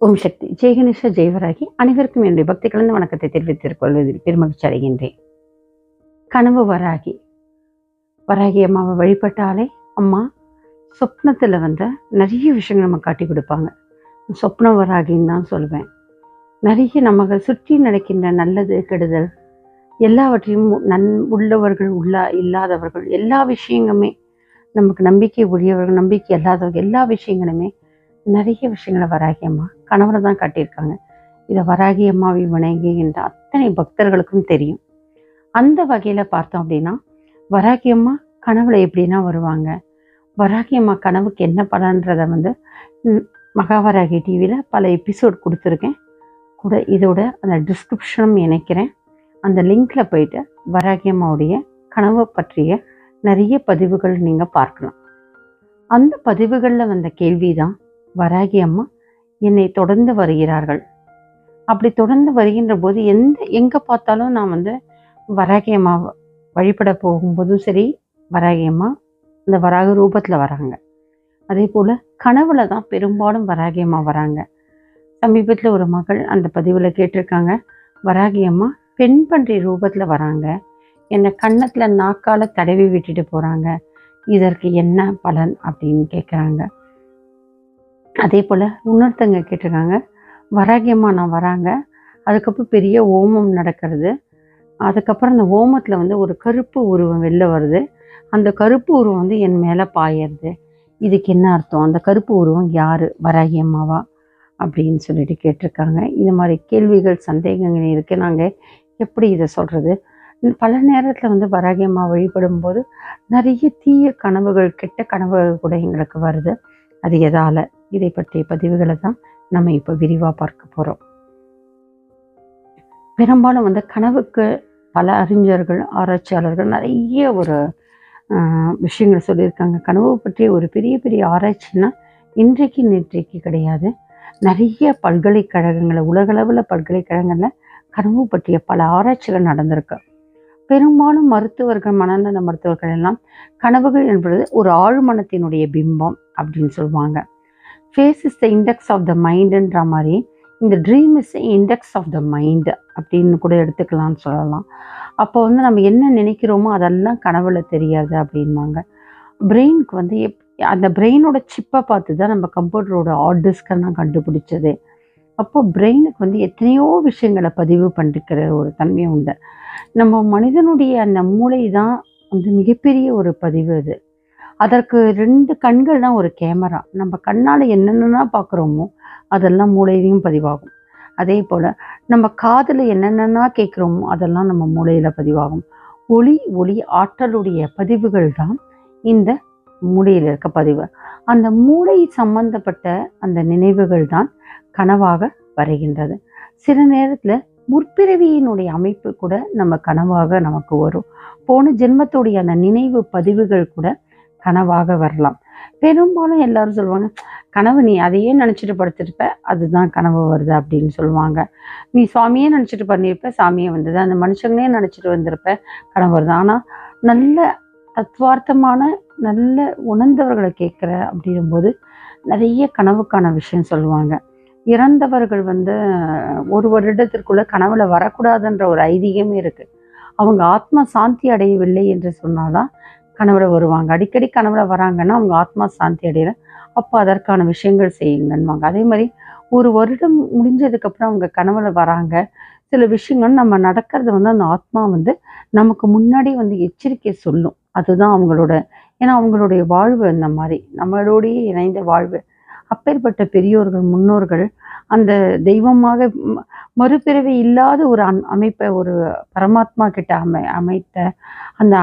ஓம் சக்தி. ஜெயகணேஷ ஜெயவராகி அனைவருக்கும் என்னுடைய பக்தி கலந்த வணக்கத்தை தெரிவித்துக் கொள்வதில் பெருமகிழ்ச்சி அடைகின்றேன். கனவு வராகி. வராகி அம்மாவை வழிபட்டாலே அம்மா சொப்னத்தில் வந்து நிறைய விஷயங்கள் நம்ம காட்டி கொடுப்பாங்க. சொப்னம் வராகின்னு தான் சொல்லுவேன் நிறைய நமக்கு சுற்றி நடக்கின்ற நல்லது கெடுதல் எல்லாவற்றையும் நன் உள்ளவர்கள் உள்ளா இல்லாதவர்கள் எல்லா விஷயங்களுமே நமக்கு நம்பிக்கை உரியவர்கள் நம்பிக்கை இல்லாதவர்கள் எல்லா விஷயங்களுமே நிறைய விஷயங்களை வராகி அம்மா கணவரை தான் காட்டியிருக்காங்க. இதை வராகி அம்மாவை வணங்குகின்ற அத்தனை பக்தர்களுக்கும் தெரியும். அந்த வகையில் பார்த்தோம் அப்படின்னா வராகி அம்மா கனவுல எப்படின்னா வருவாங்க? வராகி அம்மா கனவுக்கு என்ன பலன்றதை வந்து மகாவராகி டிவியில் பல எபிசோட் கொடுத்துருக்கேன். கூட இதோட அந்த டிஸ்கிரிப்ஷனும் இணைக்கிறேன். அந்த லிங்க்ல போயிட்டு வராகி அம்மாவுடைய கனவை பற்றிய நிறைய பதிவுகள் நீங்கள் பார்க்கலாம். அந்த பதிவுகளில் வந்த கேள்வி தான் வராகி அம்மா என்னை தொடர்ந்து வருகிறார்கள். அப்படி தொடர்ந்து வருகின்ற போது எந்த எங்கே பார்த்தாலும் நான் வந்து வராகி அம்மா வழிபட போகும்போதும் சரி வராகி அம்மா இந்த வராக ரூபத்தில் வராங்க. அதே போல் கனவுல தான் பெரும்பாலும் வராகி அம்மா வராங்க. சமீபத்தில் ஒரு மகள் அந்த பதிவில் கேட்டிருக்காங்க வராகி அம்மா பெண் பன்றி ரூபத்தில் வராங்க. என்னை கன்னத்தில் நாக்கால தடவி விட்டுட்டு போகிறாங்க இதற்கு என்ன பலன்? அப்படின்னு கேட்குறாங்க அதே போல் இன்னொருத்தங்க கேட்டிருக்காங்க வராகியம்மா நான் வராங்க. அதுக்கப்புறம் பெரிய ஓமம் நடக்கிறது. அதுக்கப்புறம் அந்த ஓமத்தில் வந்து ஒரு கருப்பு உருவம் வெளில வருது. அந்த கருப்பு உருவம் வந்து என் மேலே பாயிருது இதுக்கு என்ன அர்த்தம்? அந்த கருப்பு உருவம் யார்? வராகி அம்மாவா அப்படின்னு சொல்லிட்டு கேட்டிருக்காங்க. இது மாதிரி கேள்விகள் சந்தேகங்கள் இருக்குது நாங்கள் எப்படி இதை சொல்கிறது பல நேரத்தில் வந்து வராகி அம்மா வழிபடும் போது நிறைய தீய கனவுகள் கெட்ட கனவுகள் கூட எங்களுக்கு வருது. அது எதால இதை பற்றிய பதிவுகளை தான் நம்ம இப்போ விரிவாக பார்க்க போகிறோம் பெரும்பாலும் வந்து கனவுக்கு பல அறிஞர்கள் ஆராய்ச்சியாளர்கள் நிறைய ஒரு விஷயங்களை சொல்லியிருக்காங்க. கனவு பற்றிய ஒரு பெரிய பெரிய ஆராய்ச்சின்னா இன்றைக்கு நேற்றைக்கு கிடையாது. நிறைய பல்கலைக்கழகங்களில் உலகளவில் பல்கலைக்கழகங்களில் கனவு பற்றிய பல ஆராய்ச்சிகள் நடந்திருக்கு. பெரும்பாலும் மருத்துவர்கள் மனநல மருத்துவர்கள் எல்லாம் கனவுகள் என்பது ஒரு ஆழ்மனத்தினுடைய பிம்பம் அப்படின்னு சொல்லுவாங்க. Face is the index of the மைண்டுன்ற மாதிரி இந்த dream is index of the mind அப்படின்னு கூட எடுத்துக்கலாம்னு சொல்லலாம். அப்போ வந்து நம்ம என்ன நினைக்கிறோமோ அதெல்லாம் கனவுல தெரியாது அப்படின்வாங்க பிரெயினுக்கு வந்து எப் அந்த பிரெயினோட சிப்பை பார்த்து தான் நம்ம கம்ப்யூட்டரோட ஹார்ட் டிஸ்கெல்லாம் கண்டுபிடிச்சது. அப்போ பிரெயினுக்கு வந்து எத்தனையோ விஷயங்களை பதிவு பண்ணிக்கிற ஒரு தன்மை உண்டு. நம்ம மனிதனுடைய அந்த மூளை தான் வந்து மிகப்பெரிய ஒரு பதிவு அது. அதற்கு ரெண்டு கண்கள் தான் ஒரு கேமரா. நம்ம கண்ணால் என்னென்னா பார்க்குறோமோ அதெல்லாம் மூளையிலையும் பதிவாகும். அதே போல் நம்ம காதில் என்னென்னா கேட்குறோமோ அதெல்லாம் நம்ம மூளையில் பதிவாகும். ஒளி ஒளி ஆற்றலுடைய பதிவுகள் தான் இந்த மூளையில் இருக்க பதிவு. அந்த மூளை சம்பந்தப்பட்ட அந்த நினைவுகள் தான் கனவாக வருகின்றது. சில நேரத்தில் முற்பிறவியினுடைய அமைப்பு கூட நம்ம கனவாக நமக்கு வரும். போன ஜென்மத்துடைய அந்த நினைவு பதிவுகள் கூட கனவாக வரலாம். பெரும்பாலும் எல்லாரும் சொல்லுவாங்க கனவு நீ அதையே நினச்சிட்டு படுத்திருப்ப அதுதான் கனவு வருது அப்படின்னு சொல்லுவாங்க. நீ சுவாமியே நினச்சிட்டு பண்ணியிருப்ப சாமியே வந்தது. அந்த மனுஷங்களே நினச்சிட்டு வந்திருப்ப கனவு வருது. ஆனால் நல்ல தத்வார்த்தமான நல்ல உணர்ந்தவர்களை கேட்குற அப்படிங்கும்போது நிறைய கனவுக்கான விஷயம் சொல்லுவாங்க. இறந்தவர்கள் வந்து ஒரு வருடத்திற்குள்ள கனவுல வரக்கூடாதுன்ற ஒரு ஐதீகமே இருக்கு. அவங்க ஆத்மா சாந்தி அடையவில்லை என்று சொன்னாதான் கணவரை வருவாங்க. அடிக்கடி கணவரை வராங்கன்னா அவங்க ஆத்மா சாந்தி அடையல அப்போ அதற்கான விஷயங்கள் செய்யுங்கன்னுவாங்க. அதே மாதிரி ஒரு வருடம் முடிஞ்சதுக்கப்புறம் அவங்க கணவரை வராங்க. சில விஷயங்கள் நம்ம நடக்கிறது வந்து அந்த ஆத்மா வந்து நமக்கு முன்னாடி வந்து எச்சரிக்கை சொல்லும். அதுதான் அவங்களோட ஏன்னா அவங்களுடைய வாழ்வு அந்த மாதிரி. நம்மளோடையே இணைந்த வாழ்வு. அப்பேற்பட்ட பெரியோர்கள் முன்னோர்கள் அந்த தெய்வமாக மறுபிறவி இல்லாத ஒரு அமைப்பை ஒரு பரமாத்மா கிட்ட அமை அமைத்த அந்த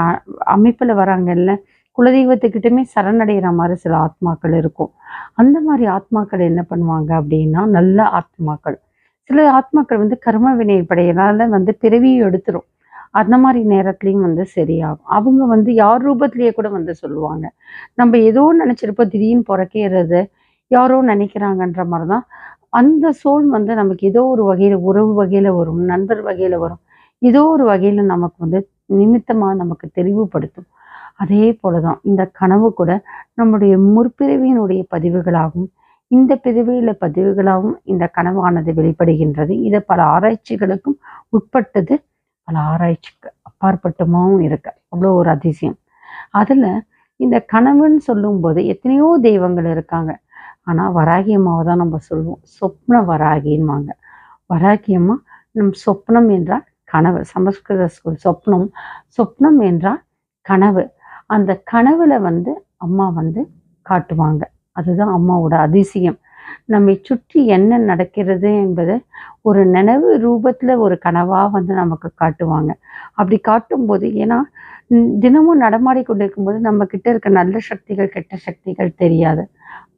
அமைப்பில் அமைப்புல வராங்கல்ல குலதெய்வத்துக்கிட்டமே சரணடைகிற மாதிரி சில ஆத்மாக்கள் இருக்கும். அந்த மாதிரி ஆத்மாக்கள் என்ன பண்ணுவாங்க அப்படின்னா நல்ல ஆத்மாக்கள். சில ஆத்மாக்கள் வந்து கர்ம வினைப்படையினால வந்து பிறவியும் எடுத்துரும். அந்த மாதிரி நேரத்துலையும் வந்து சரியாகும். அவங்க வந்து யார் ரூபத்திலேயே கூட வந்து சொல்லுவாங்க. நம்ம ஏதோ நினைச்சிருப்போம் திடீர்னு பிறக்கிறது யாரோ நினைக்கிறாங்கன்ற மாதிரி தான் அந்த சோல் வந்து நமக்கு ஏதோ ஒரு வகையில் உறவு வகையில் வரும் நண்பர் வகையில் வரும். ஏதோ ஒரு வகையில் நமக்கு வந்து நிமித்தமாக நமக்கு தெளிவுபடுத்தும் அதே போல தான் இந்த கனவு கூட நம்முடைய முற்பிறவியினுடைய பதிவுகளாகவும் இந்த பிரிவில் பதிவுகளாகவும் இந்த கனவானது வெளிப்படுகின்றது. இதை பல ஆராய்ச்சிகளுக்கும் உட்பட்டது பல ஆராய்ச்சிக்கு அப்பாற்பட்டமாகவும் இருக்கு. அவ்வளோ ஒரு அதிசயம். அதில் இந்த கனவுன்னு சொல்லும்போது எத்தனையோ தெய்வங்கள் இருக்காங்க. ஆனால் வராகி அம்மாவை தான் நம்ம சொல்லுவோம். சொப்ன வராகின்வாங்க. வராகி அம்மா நம் சொப்னம் என்றால் கனவு. சமஸ்கிருத ஸ்கூல் சொப்னம். சொப்னம் என்றால் கனவு. அந்த கனவுல வந்து அம்மா வந்து காட்டுவாங்க. அதுதான் அம்மாவோட அதிசயம். நம்மை சுற்றி என்ன நடக்கிறது என்பதை ஒரு நினைவு ரூபத்தில் ஒரு கனவாக வந்து நமக்கு காட்டுவாங்க. அப்படி காட்டும்போது ஏன்னா தினமும் நடமாடி கொண்டிருக்கும்போது நம்ம கிட்ட இருக்க நல்ல சக்திகள் கெட்ட சக்திகள் தெரியாது.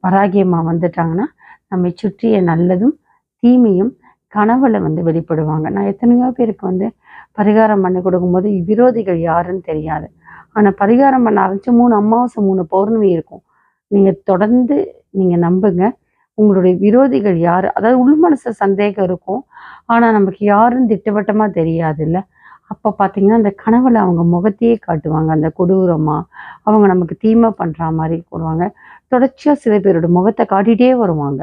பராகியமா வந்துட்டாங்கன்னா நம்மை சுற்றிய நல்லதும் தீமையும் கனவுல வந்து வெளிப்படுவாங்க. நான் எத்தனையோ பேருக்கு வந்து பரிகாரம் பண்ணி கொடுக்கும்போது விரோதிகள் யாருன்னு தெரியாது. ஆனால் பரிகாரம் பண்ண ஆரம்பிச்சு மூணு அமாவாசை மூணு பௌர்ணமி இருக்கும். நீங்கள் தொடர்ந்து நீங்கள் நம்புங்க. உங்களுடைய விரோதிகள் யார்? அதாவது உள் மனசு சந்தேகம் இருக்கும். ஆனால் நமக்கு யாருன்னு திட்டவட்டமாக தெரியாது இல்லை அப்போ பார்த்தீங்கன்னா அந்த கனவுல அவங்க முகத்தையே காட்டுவாங்க. அந்த கொடூரமாக அவங்க நமக்கு தீமை பண்ணுற மாதிரி போடுவாங்க. தொடர்ச்சியாக சில பேரோட முகத்தை காட்டிகிட்டே வருவாங்க.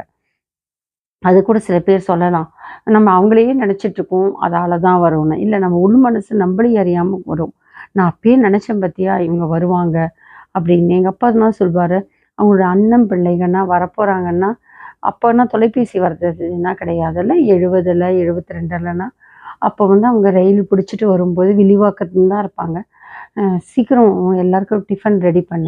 அது கூட சில பேர் சொல்லலாம். நம்ம அவங்களையே நினச்சிட்ருக்கோம் அதால தான் வரும்னு. இல்லை நம்ம உள் மனசு நம்மளையும் அறியாமல் வரும். நான் அப்பயே நினச்சேன் பார்த்தியா இவங்க வருவாங்க அப்படின்னு. எங்கள் அப்பா தான் சொல்வார்? அவங்களோட அண்ணன் பிள்ளைங்கன்னா வரப்போகிறாங்கன்னா அப்போனா தொலைபேசி வர்றதுன்னா கிடையாதுல்ல? எழுபதில் எழுபத்தி ரெண்டுலன்னா அப்போ வந்து அவங்க ரயில் பிடிச்சிட்டு வரும்போது விரிவாக்கத்துல தான் இருப்பாங்க. சீக்கிரம் எல்லாருக்கும் டிஃபன் ரெடி பண்ண.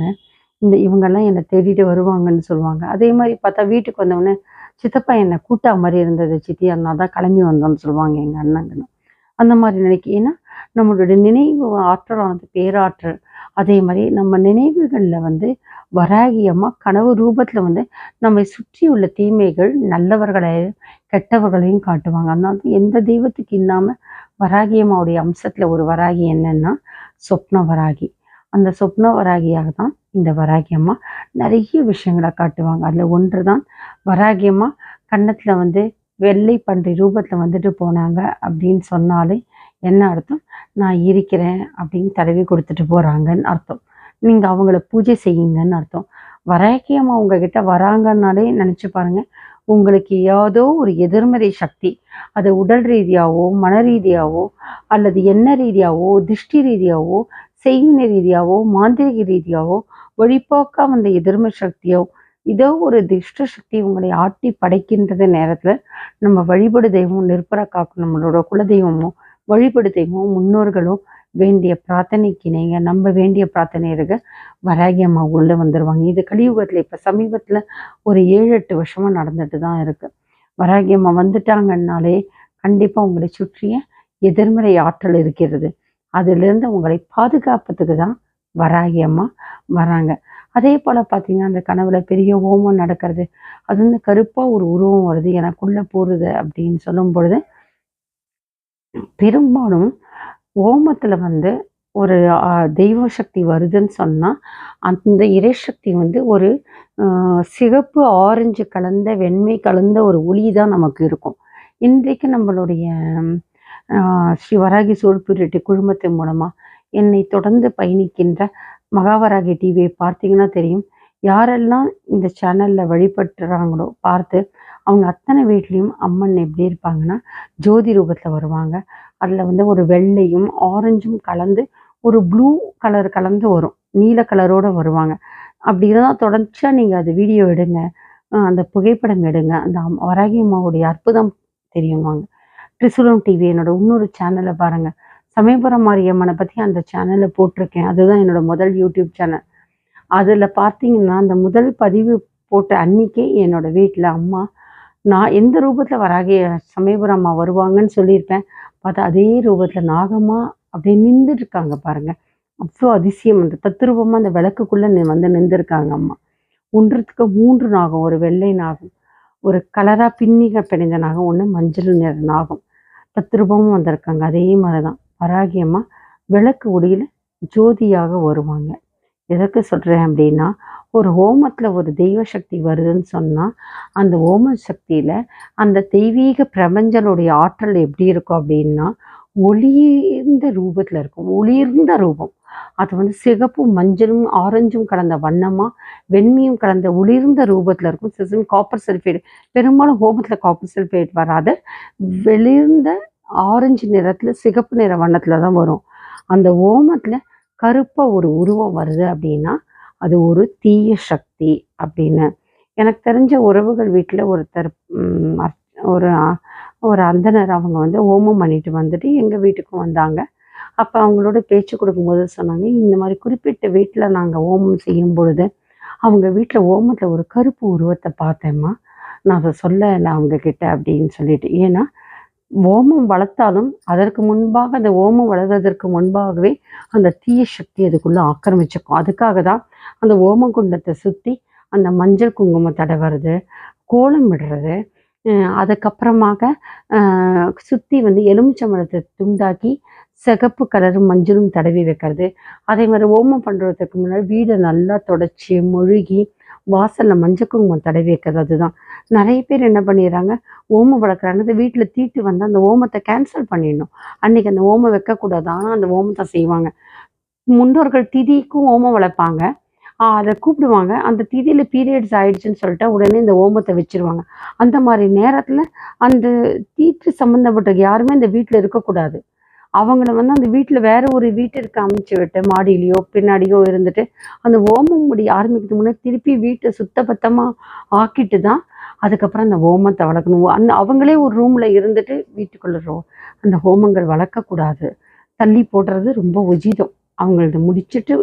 இந்த இவங்கெல்லாம் என்னை தேடிட்டு வருவாங்கன்னு சொல்லுவாங்க. அதே மாதிரி பார்த்தா வீட்டுக்கு வந்தவொடனே சித்தப்பா என்னை கூட்டா மாதிரி இருந்தது சித்தி. அதனால தான் கிளம்பி வந்தோம்னு சொல்லுவாங்க எங்கள் அண்ணங்கன்னு. அந்த மாதிரி நினைக்க ஏன்னா நம்மளுடைய நினைவு ஆற்றலானது பேராற்றல். அதே மாதிரி நம்ம நினைவுகளில் வந்து வராகியமாக கனவு ரூபத்தில் வந்து நம்மை சுற்றி உள்ள தீமைகள் நல்லவர்களை கெட்டவர்களையும் காட்டுவாங்க. அதனால எந்த தெய்வத்துக்கு இல்லாமல் வராகியம்மாவுடைய அம்சத்தில் ஒரு வராகி என்னன்னா சொப்ன வராகி. அந்த சொப்ன வராகியாக தான் இந்த வராகி அம்மா நிறைய விஷயங்களை காட்டுவாங்க. அதில் ஒன்று தான் வராகியம்மா கன்னத்தில் வந்து வெள்ளை பன்றி ரூபத்தில் வந்துட்டு போனாங்க அப்படின்னு சொன்னாலே என்ன அர்த்தம்? நான் இருக்கிறேன் அப்படின்னு தடவி கொடுத்துட்டு போகிறாங்கன்னு அர்த்தம். நீங்கள் அவங்கள பூஜை செய்யுங்கன்னு அர்த்தம். வராகி அம்மா உங்ககிட்ட வராங்கன்னாலே நினச்சி பாருங்க உங்களுக்கு ஏதோ ஒரு எதிர்மறை சக்தி அது உடல் ரீதியாவோ மன ரீதியாவோ அல்லது எண்ண ரீதியாவோ திருஷ்டி ரீதியாவோ செய்வினை ரீதியாவோ மாந்திரிக ரீதியாவோ வழிபோக்கா வந்த எதிர்மறை சக்தியோ இதோ ஒரு திஷ்ட சக்தி உங்களை ஆட்டி படைக்கின்றது நேரத்தில் நம்ம வழிபடு தெய்வம் நிற்பர காக்கும் நம்மளோட குலதெய்வமோ வழிபடு தெய்வமோ முன்னோர்களோ வேண்டிய பிரார்த்தனைக்கு நீங்கள் நம்ம வேண்டிய பிரார்த்தனை இருக்க வராகி அம்மா உள்ளே வந்துடுவாங்க இது கலியுகத்தில் இப்போ சமீபத்தில் ஒரு ஏழு எட்டு வருஷமாக நடந்துட்டு தான் இருக்கு. வராகி அம்மா வந்துட்டாங்கன்னாலே கண்டிப்பாக உங்களை சுற்றிய எதிர்மறை ஆற்றல் இருக்கிறது. அதிலிருந்து உங்களை பாதுகாப்பதுக்கு தான் வராகி அம்மா வராங்க. அதே போல் பார்த்தீங்கன்னா அந்த கனவுல பெரிய ஹோமம் நடக்கிறது. அது வந்து கருப்பாக ஒரு உருவம் வருது. எனக்குள்ளே போகிறது அப்படின்னு சொல்லும் பொழுது பெரும்பாலும் ஓமத்தில் வந்து ஒரு தெய்வ சக்தி வருதுன்னு சொன்னால் அந்த இறைசக்தி வந்து ஒரு சிகப்பு ஆரஞ்சு கலந்த வெண்மை கலந்த ஒரு ஒளி தான் நமக்கு இருக்கும். இன்றைக்கு நம்மளுடைய ஸ்ரீ வராகி சோல்புரெட்டி குழுமத்தின் மூலமாக என்னை தொடர்ந்து பயணிக்கின்ற மகாவராகி டிவியை பார்த்தீங்கன்னா தெரியும். யாரெல்லாம் இந்த சேனலில் வழிபட்டுறாங்களோ பார்த்து அவங்க அத்தனை வீட்லேயும் அம்மன் எப்படி இருப்பாங்கன்னா ஜோதி ரூபத்தில் வருவாங்க. அதில் வந்து ஒரு வெள்ளையும் ஆரஞ்சும் கலந்து ஒரு ப்ளூ கலர் கலந்து வரும். நீல கலரோடு வருவாங்க. அப்படி இருந்தால் தொடர்ச்சியாக நீங்கள் அது வீடியோ எடுங்க. அந்த புகைப்படம் எடுங்க. அந்த வராகி அம்மாவுடைய அற்புதம் தெரியுமாங்க. ட்ரிசுலம் டிவி என்னோட இன்னொரு சேனலை பாருங்கள் சமயபுரம் மாரியம்மனை பற்றி அந்த சேனலில் போட்டிருக்கேன். அதுதான் என்னோட முதல் யூடியூப் சேனல் அதில் பார்த்தீங்கன்னா அந்த முதல் பதிவு போட்ட அன்னைக்கே என்னோட வீட்டில் அம்மா நான் எந்த ரூபத்தில் வராக சமயபுரம் அம்மா வருவாங்கன்னு சொல்லியிருப்பேன். பார்த்தா அதே ரூபத்தில் நாகமா அப்படியே நின்றுருக்காங்க பாருங்க. அவ்வளோ அதிசயம். அந்த தத்ரூபமாக அந்த விளக்குக்குள்ளே நி- வந்து நின்றுருக்காங்க அம்மா. ஒன்றுத்துக்கு மூன்று நாகம் ஒரு வெள்ளை நாகம் ஒரு கலராக பின்னிக பிணைந்த நாகம் ஒன்று மஞ்சள் நிற நாகம். தத்ரூபமும் வந்திருக்காங்க. அதே மாதிரி தான் வராகி அம்மா விளக்கு ஒளியில் ஜோதியாக வருவாங்க. எதற்கு சொல்கிறேன் அப்படின்னா ஒரு ஹோமத்தில் ஒரு தெய்வ சக்தி வருதுன்னு சொன்னால் அந்த ஹோம சக்தியில் அந்த தெய்வீக பிரபஞ்சனுடைய ஆற்றல் எப்படி இருக்கும் அப்படின்னா ஒளிர்ந்த ரூபத்தில் இருக்கும். ஒளிர்ந்த ரூபம். அது வந்து சிகப்பும் மஞ்சளும் ஆரஞ்சும் கலந்த வண்ணமாக வெண்மையும் கலந்த ஒளிர்ந்த ரூபத்தில் இருக்கும். சிசம் காப்பர் சல்ஃபேட் பெரும்பாலும் ஹோமத்தில் காப்பர் சல்ஃபேட் வராது. வெளிர்ந்த ஆரஞ்சு நிறத்தில் சிகப்பு நிற வண்ணத்தில் தான் வரும். அந்த ஓமத்தில் கருப்பாக ஒரு உருவம் வருது அப்படின்னா அது ஒரு தீய சக்தி அப்படின்னு. எனக்கு தெரிஞ்ச உறவுகள் வீட்டில் ஒருத்தர் ஒரு ஒரு அந்தனர் அவங்க வந்து ஓமம் பண்ணிட்டு வந்துட்டு எங்கள் வீட்டுக்கும் வந்தாங்க. அப்போ அவங்களோட பேச்சு கொடுக்கும்போது சொன்னாங்க இந்த மாதிரி குறிப்பிட்ட வீட்டில் நாங்கள் ஓமம் செய்யும் பொழுது அவங்க வீட்டில் ஓமத்தில் ஒரு கருப்பு உருவத்தை பார்த்தேம்மா. நான் அதை சொல்ல அவங்க கிட்ட அப்படின்னு சொல்லிட்டு. ஏன்னா ஓமம் வளர்த்தாலும் அதற்கு முன்பாக அந்த ஓமம் வளர்வதற்கு முன்பாகவே அந்த தீய சக்தி அதுக்குள்ளே ஆக்கிரமிச்சுக்கும் அதுக்காக தான் அந்த ஓம குண்டத்தை சுற்றி அந்த மஞ்சள் குங்குமம் தடவுறது கோலம் விடுறது. அதுக்கப்புறமாக சுற்றி வந்து எலுமிச்சம்பழத்தை துண்டாக்கி சிகப்பு கலரும் மஞ்சளும் தடவி வைக்கிறது. அதே மாதிரி ஓமம் பண்ணுறதுக்கு முன்னாடி வீடை நல்லா தொடச்சி மொழுகி வாசலில் மஞ்சள் குங்குமம் தடவி வைக்கிறது அதுதான். நிறைய பேர் என்ன பண்ணிடுறாங்க? ஓமம் வளர்க்குறாங்க. அந்த வீட்டில் தீட்டு வந்து அந்த ஓமத்தை கேன்சல் பண்ணிடணும். அன்னைக்கு அந்த ஓமம் வைக்கக்கூடாது. ஆனால் அந்த ஓமத்தை செய்வாங்க. முன்னோர்கள் திதிக்கும் ஓமம் வளர்ப்பாங்க. அதை கூப்பிடுவாங்க. அந்த திதியில் பீரியட்ஸ் ஆயிடுச்சுன்னு சொல்லிட்டு உடனே இந்த ஓமத்தை வச்சிருவாங்க. அந்த மாதிரி நேரத்தில் அந்த தீட்டு சம்மந்தப்பட்ட யாருமே இந்த வீட்டில் இருக்கக்கூடாது. அவங்கள வந்து அந்த வீட்டில் வேற ஒரு வீட்டிற்கு அமைச்சு விட்டு மாடியிலையோ பின்னாடியோ இருந்துட்டு அந்த ஓமம் முடி ஆரம்பிக்கிறதுக்கு முன்னாடி திருப்பி வீட்டை சுத்தபத்தமாக ஆக்கிட்டு தான் அதுக்கப்புறம் அந்த ஹோமத்தை வளர்க்கணும். அந்த அவங்களே ஒரு ரூமில் இருந்துட்டு வீட்டுக்குள்ள அந்த ஹோமங்கள் வளர்க்கக்கூடாது. தள்ளி போடுறது ரொம்ப உஜிதம். அவங்களது முடிச்சுட்டு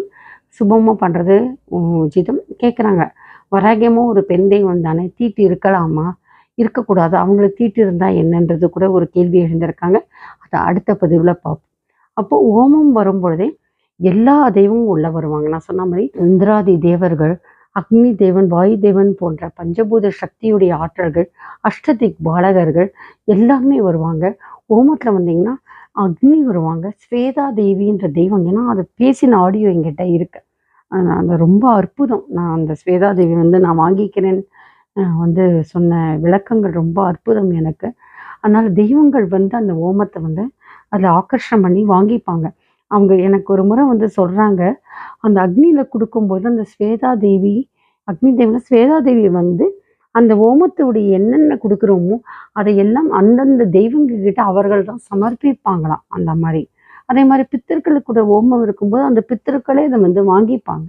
சுபமாக பண்ணுறது உஜிதம். கேட்குறாங்க வராகியமும் ஒரு பெண் தெய்வம் தானே தீட்டு இருக்கலாமா? இருக்கக்கூடாது. அவங்களுக்கு தீட்டு இருந்தால் என்னன்றது கூட ஒரு கேள்வி எழுந்திருக்காங்க. அதை அடுத்த பதிவில் பார்ப்போம். அப்போ ஓமம் வரும்பொழுதே எல்லா தெய்வமும் உள்ள வருவாங்க. நான் சொன்ன மாதிரி இந்திராதி தேவர்கள் அக்னி தேவன் வாயு தேவன் போன்ற பஞ்சபூத சக்தியுடைய ஆற்றல்கள் அஷ்டதிக் பாலகர்கள் எல்லாமே வருவாங்க. ஓமத்தில் வந்தீங்கன்னா அக்னி வருவாங்க. ஸ்வேதா தேவின்ற தெய்வம். ஏன்னா அதை பேசின ஆடியோ எங்கிட்ட இருக்கு. அந்த அது ரொம்ப அற்புதம். நான் அந்த ஸ்வேதா தேவி வந்து நான் வாங்கிக்கிறேன் வந்து சொன்ன விளக்கங்கள் ரொம்ப அற்புதம் எனக்கு. அதனால் தெய்வங்கள் வந்து அந்த ஓமத்தை வந்து அதில் ஆக்கர்ஷம் பண்ணி வாங்கிப்பாங்க. அவங்க எனக்கு ஒரு முறை வந்து சொல்கிறாங்க அந்த அக்னியில் கொடுக்கும்போது அந்த ஸ்வேதா தேவி அக்னி தேவினா ஸ்வேதா தேவி வந்து அந்த ஓமத்துடைய என்னென்ன கொடுக்குறோமோ அதையெல்லாம் அந்தந்த தெய்வங்கக்கிட்ட அவர்கள் தான் சமர்ப்பிப்பாங்களாம் அந்த மாதிரி. அதே மாதிரி பித்தர்களுக்கு கூட ஓமம் இருக்கும்போது அந்த பித்தர்களே அதை வந்து வாங்கிப்பாங்க.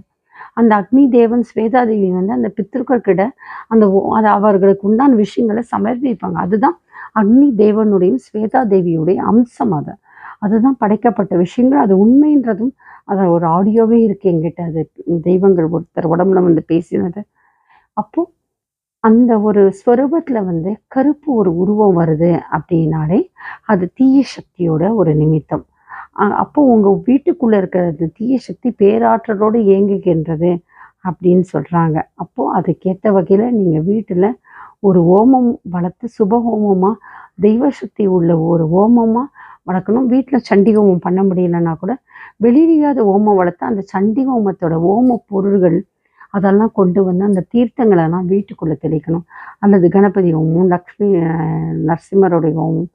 அந்த அக்னி தேவன் ஸ்வேதாதேவி வந்து அந்த பித்தர்கள்கிட்ட அந்த ஓ- அது அவர்களுக்கு உண்டான விஷயங்களை சமர்ப்பிப்பாங்க. அதுதான் அக்னி தேவனுடையும் ஸ்வேதா தேவியுடைய அம்சம் அது. அதுதான் படைக்கப்பட்ட விஷயங்கள். அது உண்மைன்றதும் அது ஒரு ஆடியோவே இருக்கு என்கிட்ட. அது தெய்வங்கள் ஒருத்தர் உடம்புல வந்து பேசினது. அப்போ அந்த ஒரு ஸ்வரூபத்துல வந்து கருப்பு ஒரு உருவம் வருது அப்படின்னாலே அது தீய சக்தியோட ஒரு நிமித்தம். அப்போது அப்போ வீட்டுக்குள்ளே இருக்கிற அந்த தீய சக்தி பேராற்றலோடு இயங்குகின்றது அப்படின்னு சொல்கிறாங்க அப்போது அதுக்கேற்ற வகையில் நீங்கள் வீட்டில் ஒரு ஓமம் வளர்த்து சுப ஹோமமாக தெய்வ சக்தி உள்ள ஒரு ஓமமாக வளர்க்கணும். வீட்டில் சண்டி ஹோமம் பண்ண முடியலன்னா கூட வெளியிலையாவது ஓமம் வளர்த்து அந்த சண்டி ஹோமத்தோட ஓம பொருள்கள் அதெல்லாம் கொண்டு வந்து அந்த தீர்த்தங்களெல்லாம் வீட்டுக்குள்ளே தெளிக்கணும். அல்லது கணபதி ஹோமம் லக்ஷ்மி அஹ், நரசிம்மருடைய ஹோமம்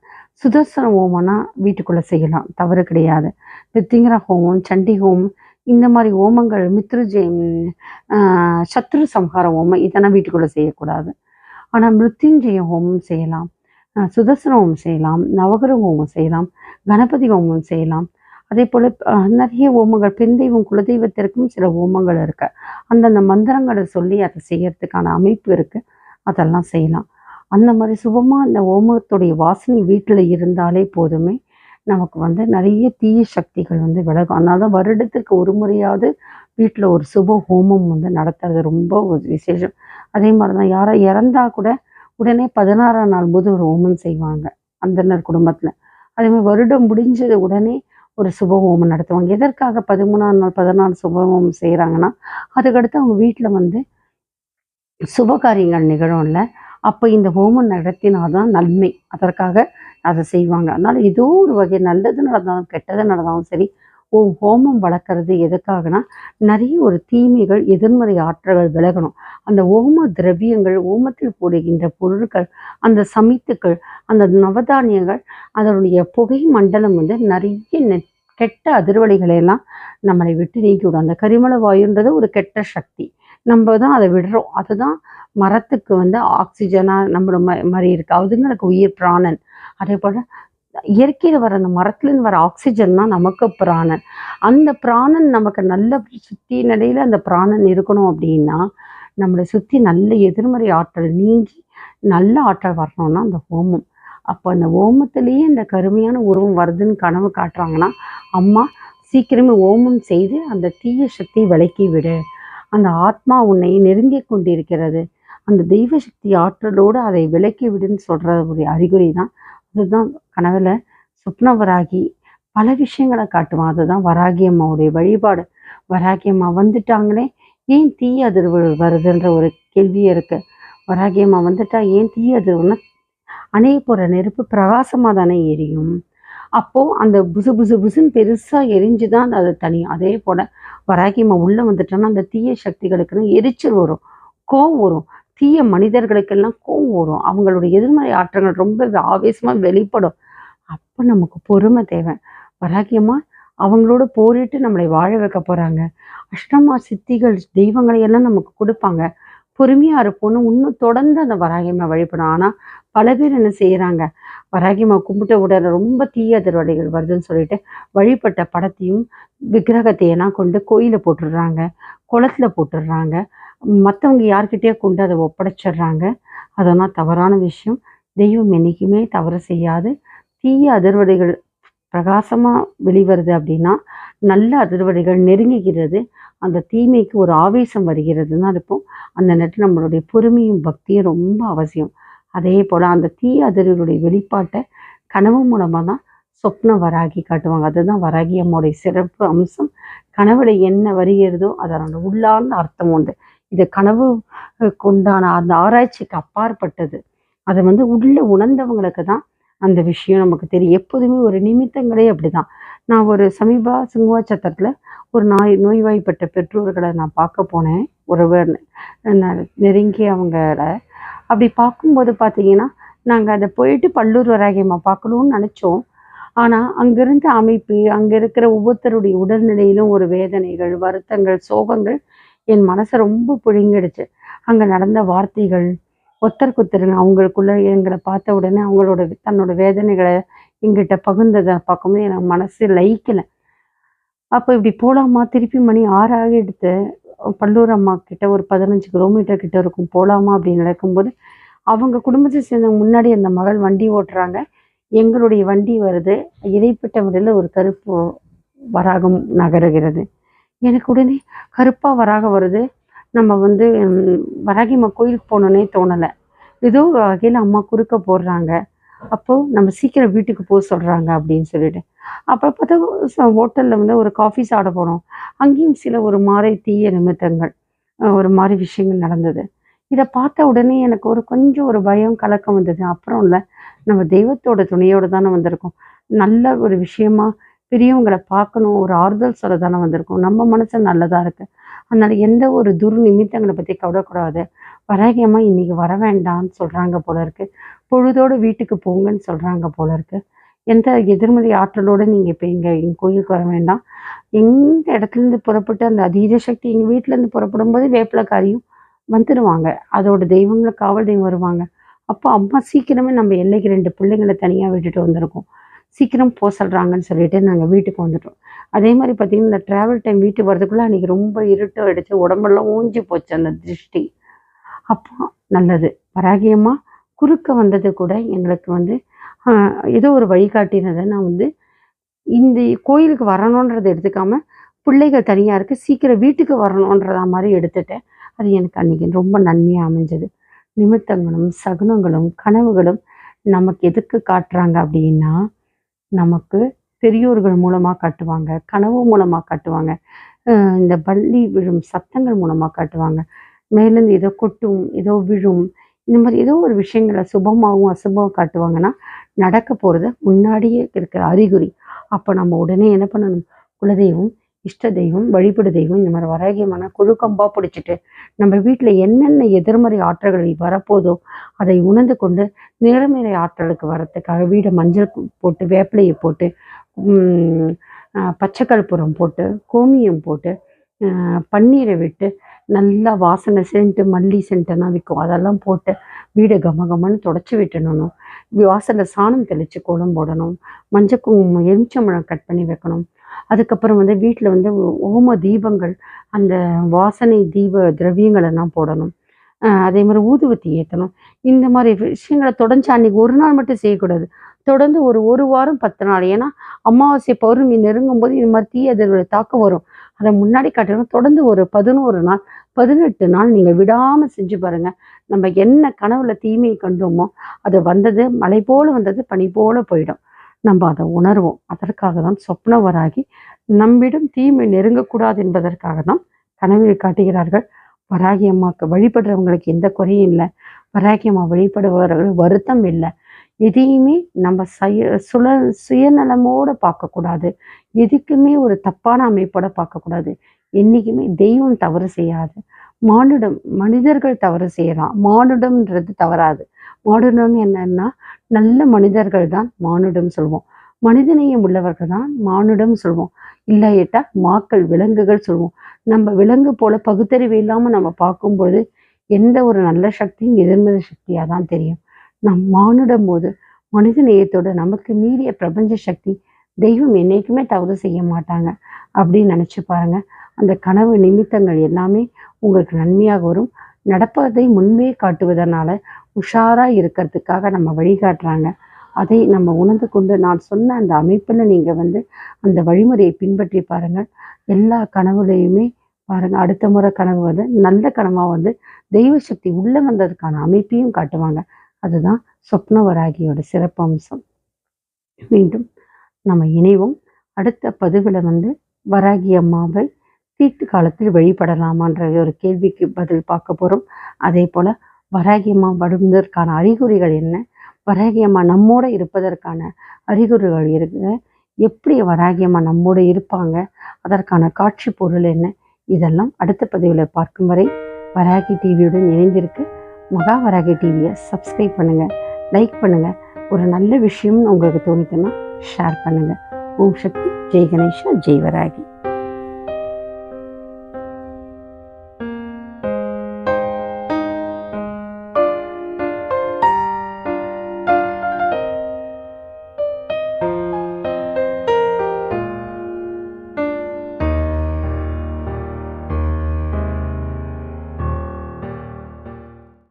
சுதர்சன ஹோமம்னா வீட்டுக்குள்ளே செய்யலாம். தவறு கிடையாது. பித்திங்கர ஹோமம் சண்டி ஹோமம் இந்த மாதிரி ஹோமங்கள் மித்ருஜெயம் சத்ரு சம்ஹார ஹோமம் இதெல்லாம் வீட்டுக்குள்ளே செய்யக்கூடாது. ஆனால் மிருத்யுஞ்சய ஹோமம் செய்யலாம். சுதர்சன ஹோமம் செய்யலாம். நவகிர ஹோமம் செய்யலாம். கணபதி ஹோமம் செய்யலாம். அதே போல் நிறைய ஹோமங்கள் பெண் தெய்வம் குலதெய்வத்திற்கும் சில ஹோமங்கள் இருக்கு. அந்தந்த மந்திரங்களை சொல்லி அதை செய்யறதுக்கான அமைப்பு இருக்கு. அதெல்லாம் செய்யலாம். அந்த மாதிரி சுபமாக அந்த ஹோமத்துடைய வாசனை வீட்டில் இருந்தாலே போதுமே. நமக்கு வந்து நிறைய தீய சக்திகள் வந்து விலகும். அதனால தான் வருடத்துக்கு ஒரு முறையாவது வீட்டில் ஒரு சுப ஹோமம் வந்து நடத்துறது ரொம்ப ஒரு விசேஷம். அதே மாதிரி தான் யாரோ இறந்தா கூட உடனே பதினாறாம் நாள் போது ஒரு ஹோமம் செய்வாங்க அந்தனர் குடும்பத்தில். அதே மாதிரி வருடம் முடிஞ்சது உடனே ஒரு சுப ஹோமம் நடத்துவாங்க. எதற்காக பதிமூணாம் நாள் பதினாலு சுப ஹோமம் செய்கிறாங்கன்னா அதுக்கடுத்து அவங்க வீட்டில் வந்து சுப காரியங்கள் நிகழும்ல. அப்போ இந்த ஹோமம் நடத்தினாதான் நன்மை. அதற்காக அதை செய்வாங்க. அதனால ஏதோ ஒரு வகை நல்லது நடந்தாலும் கெட்டது நடந்தாலும் சரி ஓ ஹோமம் வளர்க்குறது எதுக்காகனா நிறைய ஒரு தீமைகள் எதிர்மறை ஆற்றல்கள் விலகணும். அந்த ஓம திரவியங்கள் ஓமத்தில் போடுகின்ற பொருட்கள் அந்த சமித்துக்கள் அந்த நவதானியங்கள் அதனுடைய புகை மண்டலம் வந்து நிறைய கெட்ட அதிர்வலைகளை எல்லாம் நம்மளை விட்டு நீக்கிவிடும் அந்த கரிமல வாயுன்றது ஒரு கெட்ட சக்தி. நம்ம தான் அதை விடுறோம். அதுதான் மரத்துக்கு வந்து ஆக்சிஜனாக நம்மளோட ம- மாதிரி இருக்குது அதுங்களுக்கு உயிர் பிராணன். அதே போல் இயற்கையில் வர அந்த மரத்துலேருந்து வர ஆக்சிஜன் தான் நமக்கு பிராணன். அந்த பிராணன் நமக்கு நல்ல சுற்றி நிலையில் அந்த பிராணன் இருக்கணும் அப்படின்னா நம்மளை சுற்றி நல்ல எதிர்மறை ஆற்றல் நீங்கி நல்ல ஆற்றல் வரணும்னா அந்த ஹோமம் அப்போ அந்த ஓமத்திலேயே இந்த கருமையான உருவம் வருதுன்னு கனவு காட்டுறாங்கன்னா அம்மா சீக்கிரமே ஓமம் செய்து அந்த தீய சக்தியை விலக்கி விடு. அந்த ஆத்மா உன்னை நெருங்கி கொண்டிருக்கிறது. அந்த தெய்வ சக்தி ஆற்றலோடு அதை விலக்கி விடுன்னு சொல்கிற ஒரு அறிகுறி தான் அதுதான். கனவுல சுப்னவராகி பல விஷயங்களை காட்டுவான். அதுதான் வராகி அம்மாவுடைய வழிபாடு. வராகி அம்மா வந்துட்டாங்களே ஏன் தீய அதிர்வு வருதுன்ற ஒரு கேள்வியே இருக்கு. வராகி அம்மா வந்துட்டா ஏன் தீய அதிர்வுன்னா அணைய போகிற நெருப்பு பிரகாசமாக தானே எரியும். அப்போ அந்த புசு புசு புசுன்னு பெருசாக எரிஞ்சு தான் அது தனியும் அதே போல் வராகி அம்மா உள்ளே வந்துட்டோன்னா அந்த தீய சக்திகளுக்குன்னு எரிச்சல் வரும் கோவம் வரும். தீய மனிதர்களுக்கெல்லாம் கோவம் வரும். அவங்களுடைய எதிர்மறை ஆற்றங்கள் ரொம்ப ஆவேசமாக வெளிப்படும். அப்போ நமக்கு பொறுமை தேவை. வராகியமா அவங்களோட போரிட்டு நம்மளை வாழ வைக்க போகிறாங்க அஷ்டமா சித்திகள் தெய்வங்களை எல்லாம் நமக்கு கொடுப்பாங்க. பொறுமையாக இருப்போம்னு இன்னும் தொடர்ந்து அந்த வராகியம்மா வழிபடும். ஆனால் பல பேர் என்ன செய்கிறாங்க வராகிமா கும்பிட்ட உடனே ரொம்ப தீய திருவடைகள் வருதுன்னு சொல்லிட்டு வழிபட்ட படத்தையும் விக்கிரகத்தையெல்லாம் கொண்டு கோயிலில் போட்டுடுறாங்க. குளத்துல போட்டுடுறாங்க. மற்றவங்க யார்கிட்டயே கொண்டு அதை ஒப்படைச்சிடுறாங்க. அதெல்லாம் தவறான விஷயம். தெய்வம் என்றைக்குமே தவறு செய்யாது. தீய அதிர்வடைகள் பிரகாசமாக வெளிவருது அப்படின்னா நல்ல அதிர்வடைகள் நெருங்குகிறது. அந்த தீமைக்கு ஒரு ஆவேசம் வருகிறதுன்னு இருப்போம் அந்த நேரத்தில் நம்மளுடைய பொறுமையும் பக்தியும் ரொம்ப அவசியம். அதே போல் அந்த தீய அதிர்வுடைய வெளிப்பாட்டை கனவு மூலமாக தான் சொப்ன வராகி காட்டுவாங்க. அதுதான் வராகி அம்மாவுடைய சிறப்பு அம்சம். கனவுல என்ன வருகிறதோ அதனோட உள்ளார்ந்த அர்த்தம் உண்டு. இது கனவு கொண்டான அந்த ஆராய்ச்சிக்கு அப்பாற்பட்டது. அதை வந்து உள்ள உணர்ந்தவங்களுக்கு தான் அந்த விஷயம் நமக்கு தெரியும். எப்போதுமே ஒரு நிமித்தங்களே அப்படிதான். நான் ஒரு சமீப சிங்குவாச்சத்திரத்தில் ஒரு நாய் நோய்வாய்ப்பட்ட பெற்றோர்களை நான் பார்க்க போனேன். ஒருவர் நெருங்கி அவங்கள அப்படி பார்க்கும்போது பார்த்தீங்கன்னா நாங்கள் அதை போயிட்டு பல்லூர் வராகியம்மா பார்க்கணும்னு நினச்சோம். ஆனால் அங்கிருந்த அமைப்பு அங்கே இருக்கிற ஒவ்வொருத்தருடைய உடல்நிலையிலும் ஒரு வேதனைகள் வருத்தங்கள் சோகங்கள் என் மனசை ரொம்ப புழுங்கிடுச்சு. அங்கே நடந்த வார்த்தைகள் ஒத்தர் குத்தருங்க அவங்களுக்குள்ள எங்களை பார்த்த உடனே அவங்களோட தன்னோட வேதனைகளை எங்கிட்ட பகிர்ந்ததை பார்க்கும்போது எனக்கு மனசு லயிக்கலை. அப்போ இப்படி போகலாமா திருப்பி மணி ஆறாக எடுத்து பல்லூர் அம்மா கிட்ட ஒரு பதினஞ்சு கிலோமீட்டர் கிட்ட இருக்கும் போகலாமா அப்படின்னு நடக்கும்போது அவங்க குடும்பத்தை சேர்ந்தவங்க முன்னாடி அந்த மகள் வண்டி ஓட்டுறாங்க. எங்களுடைய வண்டி வருது. இடைப்பட்ட முறையில் ஒரு கருப்பு வராகம் நகருகிறது. எனக்கு உடனே கருப்பாக வராக வருது. நம்ம வந்து வராகிம்மா கோயிலுக்கு போகணுன்னே தோணலை. ஏதோ வகையில் அம்மா குறுக்க போடுறாங்க. அப்போது நம்ம சீக்கிரம் வீட்டுக்கு போக சொல்கிறாங்க அப்படின்னு சொல்லிட்டு. அப்புறம் பார்த்தா ஹோட்டலில் வந்து ஒரு காஃபி சாப்பிட போனோம். அங்கேயும் சில ஒரு மாதிரி தீய நிமித்தங்கள் ஒரு மாதிரி விஷயங்கள் நடந்தது. இதை பார்த்த உடனே எனக்கு ஒரு கொஞ்சம் ஒரு பயம் கலக்கம் வந்தது. அப்புறம் இல்லை நம்ம தெய்வத்தோட துணையோடு தானே வந்திருக்கோம். நல்ல ஒரு விஷயமா பெரியவங்களை பார்க்கணும் ஒரு ஆறுதல் சொல்ல தானே வந்திருக்கோம். நம்ம மனசு நல்லதாக இருக்கு. அதனால எந்த ஒரு துர் நிமித்தங்களை பற்றி கவலைக்கூடாது வராகியம்மா இன்னைக்கு வர வேண்டாம்னு சொல்கிறாங்க போல இருக்கு. பொழுதோடு வீட்டுக்கு போங்கன்னு சொல்கிறாங்க போல இருக்குது எந்த எதிர்மறை ஆற்றலோடு நீங்கள் இப்போ இங்கே எங்கள் கோயிலுக்கு வர வேண்டாம். எந்த இடத்துலேருந்து புறப்பட்டு அந்த அதீத சக்தி எங்கள் வீட்டிலேருந்து புறப்படும் போது வேப்பிலக்காரியும் வந்துடுவாங்க அதோட தெய்வங்களை காவல் தெய்வம் வருவாங்க. அப்போ அம்மா சீக்கிரமே நம்ம எல்லைக்கு ரெண்டு பிள்ளைங்களை தனியாக விட்டுட்டு வந்திருக்கோம். சீக்கிரம் போக சொல்கிறாங்கன்னு சொல்லிட்டு நாங்கள் வீட்டுக்கு வந்துட்டோம். அதே மாதிரி பார்த்தீங்கன்னா இந்த ட்ராவல் டைம் வீட்டுக்கு வரதுக்குள்ளே அன்றைக்கி ரொம்ப இருட்டம் அடிச்சு உடம்பெல்லாம் ஊஞ்சி போச்சு அந்த திருஷ்டி. அப்போ நல்லது. பராகியமாக குறுக்க வந்தது கூட எங்களுக்கு வந்து ஏதோ ஒரு வழிகாட்டினதை நான் வந்து இந்த கோயிலுக்கு வரணுன்றதை எடுத்துக்காம பிள்ளைகள் தனியாக இருக்குது சீக்கிரம் வீட்டுக்கு வரணுன்றதா மாதிரி எடுத்துட்டேன். அது எனக்கு அன்னைக்கு ரொம்ப நன்மையாக அமைஞ்சது. நிமித்தங்களும் சகுனங்களும் கனவுகளும் நமக்கு எதுக்கு காட்டுறாங்க அப்படின்னா நமக்கு பெரியோர்கள் மூலமாக காட்டுவாங்க கனவு மூலமாக காட்டுவாங்க இந்த பள்ளி விழும் சத்தங்கள் மூலமாக காட்டுவாங்க. மேலேருந்து ஏதோ கொட்டும் ஏதோ விழும் இந்த மாதிரி ஏதோ ஒரு விஷயங்களை சுபமாகவும் அசுபமாக காட்டுவாங்கன்னா நடக்க போகிறத முன்னாடியே இருக்கிற அறிகுறி. அப்போ நம்ம உடனே என்ன பண்ணணும்? குலதெய்வம் இஷ்ட தெய்வம் வழிபடு தெய்வம் இந்த மாதிரி வராகியமான குழுக்கம்பா பிடிச்சிட்டு நம்ம வீட்டில் என்னென்ன எதிர்மறை ஆற்றல்கள் வரப்போதோ அதை உணர்ந்து கொண்டு நேர்மறை ஆற்றலுக்கு வரத்துக்காக வீடை மஞ்சள் போட்டு வேப்பிலையை போட்டு பச்சை கற்பூரம் போட்டு கோமியம் போட்டு பன்னீரை விட்டு நல்லா வாசனை சென்ட்டு மல்லி சென்ட்டெல்லாம் விற்கும். அதெல்லாம் போட்டு வீடை கமகமன்னு தொடச்சி விட்டுடணும் வாசலில் சாணம் தெளித்து கோலம் போடணும். மஞ்சள் குங்குமம் எலுமிச்சம்பழம் கட் பண்ணி வைக்கணும். அதுக்கப்புறம் வந்து வீட்டில் வந்து ஓம தீபங்கள் அந்த வாசனை தீப திரவியங்கள் எல்லாம் போடணும். ஆஹ் அதே மாதிரி ஊதுவத்தி ஏற்றணும் இந்த மாதிரி விஷயங்களை தொடர்ந்து அன்னைக்கு ஒரு நாள் மட்டும் செய்யக்கூடாது. தொடர்ந்து ஒரு ஒரு வாரம் பத்து நாள். ஏன்னா அமாவாசை பௌர்ணமி நெருங்கும் போது இது மாதிரி தீ எதிர்வுகளை தாக்கம் வரும். அதை முன்னாடி காட்டணும் தொடர்ந்து ஒரு பதினோரு நாள் பதினெட்டு நாள் நீங்கள் விடாமல் செஞ்சு பாருங்கள் நம்ம என்ன கனவுல தீமையை கண்டோமோ அது வந்தது மலை போல் வந்தது பனி போல் போயிடும். நம்ம அதை உணர்வோம். அதற்காக தான் சொப்னவராகி நம்மிடம் தீமை நெருங்கக்கூடாது என்பதற்காக தான் கனவில் காட்டுகிறார்கள். வராகி அம்மாவுக்கு வழிபடுறவங்களுக்கு எந்த குறையும் இல்லை. வராகி அம்மா வழிபடுபவர்கள் வருத்தம் இல்லை. எதையுமே நம்ம சய சுல சுயநலமோடு பார்க்கக்கூடாது. எதுக்குமே ஒரு தப்பான அமைப்போட பார்க்கக்கூடாது. என்றைக்குமே தெய்வம் தவறு செய்யாது. மானுடம் மனிதர்கள் தவறு செய்யலாம். மானுடம்ன்றது தவறாது. மானுடம் என்னன்னா நல்ல மனிதர்கள் தான் மானுடம் சொல்வோம். மனிதநேயம் உள்ளவர்கள் தான் மானுடம் சொல்வோம். இல்லையிட்டா மாக்கள் விலங்குகள் சொல்வோம். நம்ம விலங்கு போல பகுத்தறிவு இல்லாமல் நம்ம பார்க்கும்போது எந்த ஒரு நல்ல சக்தியும் எதிர்மறை சக்தியாக தான் தெரியும். நம் மானுடம் போது மனித நேயத்தோட நமக்கு மீறிய பிரபஞ்ச சக்தி தெய்வம் என்னைக்குமே தவறு செய்ய மாட்டாங்க. அப்படின்னு நினச்சி பாருங்க. அந்த கனவு நிமித்தங்கள் எல்லாமே உங்களுக்கு நன்மையாக வரும். நடப்பதை முன்பே காட்டுவதனால உஷாராக இருக்கிறதுக்காக நம்ம வழிகாட்டுறாங்க. அதை நம்ம உணர்ந்து கொண்டு நான் சொன்ன அந்த அமைப்பில் நீங்கள் வந்து அந்த வழிமுறையை பின்பற்றி பாருங்கள். எல்லா கனவுலையுமே பாருங்க. அடுத்த முறை கனவு வந்து நல்ல கனவாக வந்து தெய்வ சக்தி உள்ளே வந்ததுக்கான அமைப்பையும் காட்டுவாங்க. அதுதான் சொப்னவராகியோட சிறப்பம்சம். மீண்டும் நம்ம இணைவோம். அடுத்த பதிவில் வந்து வராகி அம்மாவை தீட்டு காலத்தில் வழிபடலாமான்ற ஒரு கேள்விக்கு பதில் பார்க்க போகிறோம் அதே போல் வராகி அம்மா வருவதற்கான அறிகுறிகள் என்ன? வராகியம்மா நம்மோடு நம்மோட இருப்பதற்கான அறிகுறிகள் இருக்குங்க எப்படி வராகி அம்மா இருப்பாங்க? அதற்கான காட்சி பொருள் என்ன? இதெல்லாம் அடுத்த பதிவில் பார்க்கும் வரை வராகி டிவியுடன் இணைந்திருக்கு. மகா வராகி டிவியை சப்ஸ்கிரைப் பண்ணுங்கள் லைக் பண்ணுங்கள் ஒரு நல்ல விஷயம்னு உங்களுக்கு தோணித்துன்னா ஷேர் பண்ணுங்கள் ஓம் சக்தி ஜெய் கணேஷா ஜெய் வராகி.